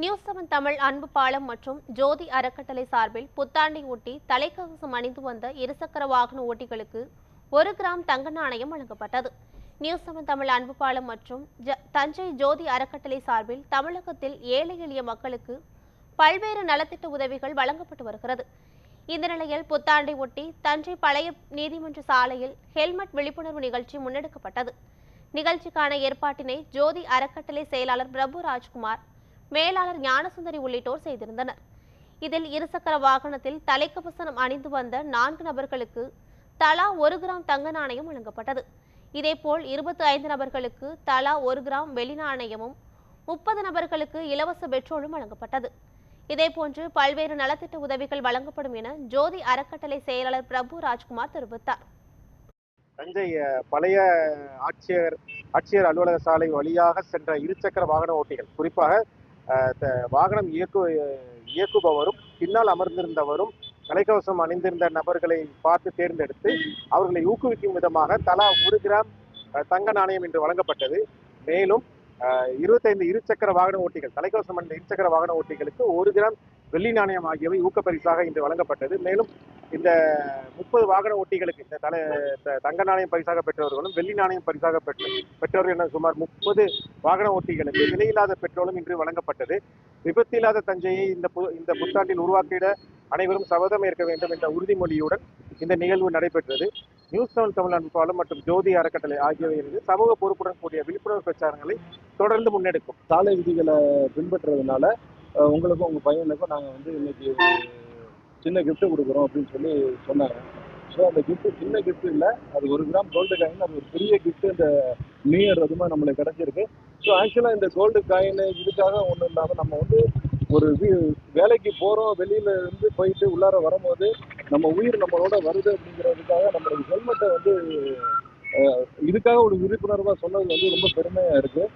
News seven Tamil அன்பு பாலம் மற்றும் ஜோதி அறக்கட்டளை சார்பில் புத்தாண்டை ஒட்டி தலைக்கவசம் அணிந்து வந்த இருசக்கர வாகன ஓட்டிகளுக்கு ஒரு கிராம் தங்க நாணயம் வழங்கப்பட்டது. நியூஸ் செவன் தமிழ் அன்பு பாலம் மற்றும் தஞ்சை ஜோதி அறக்கட்டளை சார்பில் தமிழகத்தில் ஏழை எளிய மக்களுக்கு பல்வேறு நலத்திட்ட உதவிகள் வழங்கப்பட்டு வருகிறது. இந்த நிலையில் புத்தாண்டை ஒட்டி தஞ்சை பழைய நீதிமன்ற சாலையில் ஹெல்மெட் விழிப்புணர்வு நிகழ்ச்சி முன்னெடுக்கப்பட்டது. நிகழ்ச்சிக்கான ஏற்பாட்டினை ஜோதி அறக்கட்டளை செயலாளர் பிரபு ராஜ்குமார் மேலாளர் ஞானசுந்தரி உள்ளிட்டோர் செய்திருந்தனர். இதில் இருசக்கர வாகனத்தில் தலைக்கவசம் அணிந்து வந்த நான்கு நபர்களுக்கு தலா ஒரு கிராம் தங்க நாணயம் வழங்கப்பட்டது. இதேபோல் இருபத்தி ஐந்து நபர்களுக்கு தலா ஒரு கிராம் வெள்ளி நாணயமும் முப்பது நபர்களுக்கு இலவச பெட்ரோலும் வழங்கப்பட்டது. இதேபோன்று பல்வேறு நலத்திட்ட உதவிகள் வழங்கப்படும் என ஜோதி அறக்கட்டளை செயலாளர் பிரபு ராஜ்குமார் தெரிவித்தார். தஞ்சை பழைய ஆட்சியர் ஆட்சியர் அலுவலக சாலை வழியாக சென்ற இருசக்கர வாகன ஓட்டிகள் குறிப்பாக வாகனம் இயக்கு இயக்குபவரும் பின்னால் அமர்ந்திருந்தவரும் தலைக்கவசம் அணிந்திருந்த நபர்களை பார்த்து தேர்ந்தெடுத்து அவர்களை ஊக்குவிக்கும் விதமாக தலா ஒரு கிராம் தங்க நாணயம் இன்று வழங்கப்பட்டது. மேலும் இருபத்தைந்து இருசக்கர வாகன ஓட்டிகள் தலைக்கவசம் அணிந்த இருசக்கர வாகன ஓட்டிகளுக்கு ஒரு கிராம் வெள்ளி நாணயம் ஆகியவை ஊக்கப்பரிசாக இன்று வழங்கப்பட்டது. மேலும் இந்த முப்பது வாகன ஓட்டிகளுக்கு இந்த தலை த- தங்க நாணயம் பரிசாக பெற்றவர்களும் வெள்ளி நாணயம் பரிசாக பெற்ற பெற்றவர்கள் என சுமார் முப்பது வாகன ஓட்டிகளுக்கு விலையில்லாத பெட்ரோலும் இன்று வழங்கப்பட்டது. விபத்தில்லாத தஞ்சையை இந்த பு இந்த புத்தாண்டில் உருவாக்கிட அனைவரும் சபதம் ஏற்க வேண்டும் என்ற உறுதிமொழியுடன் இந்த நிகழ்வு நடைபெற்றது. நியூஸ் செவன் தமிழ் பாலம் மற்றும் ஜோதி அறக்கட்டளை ஆகியவை இருந்து சமூக பொறுப்புடன் கூடிய விழிப்புணர்வு பிரச்சாரங்களை தொடர்ந்து முன்னெடுக்கும். சாலை விதிகளை பின்பற்றுறதுனால உங்களுக்கும் உங்கள் பையனுக்கும் நாங்கள் வந்து இன்னைக்கு ஒரு சின்ன கிஃப்ட் கொடுக்குறோம் அப்படின்னு சொல்லி சொன்னாங்க. ஸோ அந்த கிஃப்ட் சின்ன கிஃப்ட் இல்லை. அது ஒரு கிராம் கோல்டு காயின் அது ஒரு பெரிய கிஃப்ட் இந்த நியூ இயர் அதுமா நம்மளுக்கு கிடைச்சிருக்கு. ஸோ ஆக்சுவலாக இந்த கோல்டு காயின் இதுக்காக ஒன்றும் இல்லாமல் நம்ம வந்து ஒரு வீ- வேலைக்கு போகிறோம் வெளியில இருந்து போயிட்டு உள்ளார வரும்போது நம்ம உயிர் நம்மளோட வருது அப்படிங்கிறதுக்காக நம்மளுக்கு ஹெல்மெட்டை வந்து இதுக்காக ஒரு விழிப்புணர்வாக சொன்னது வந்து ரொம்ப பெருமையாக இருக்குது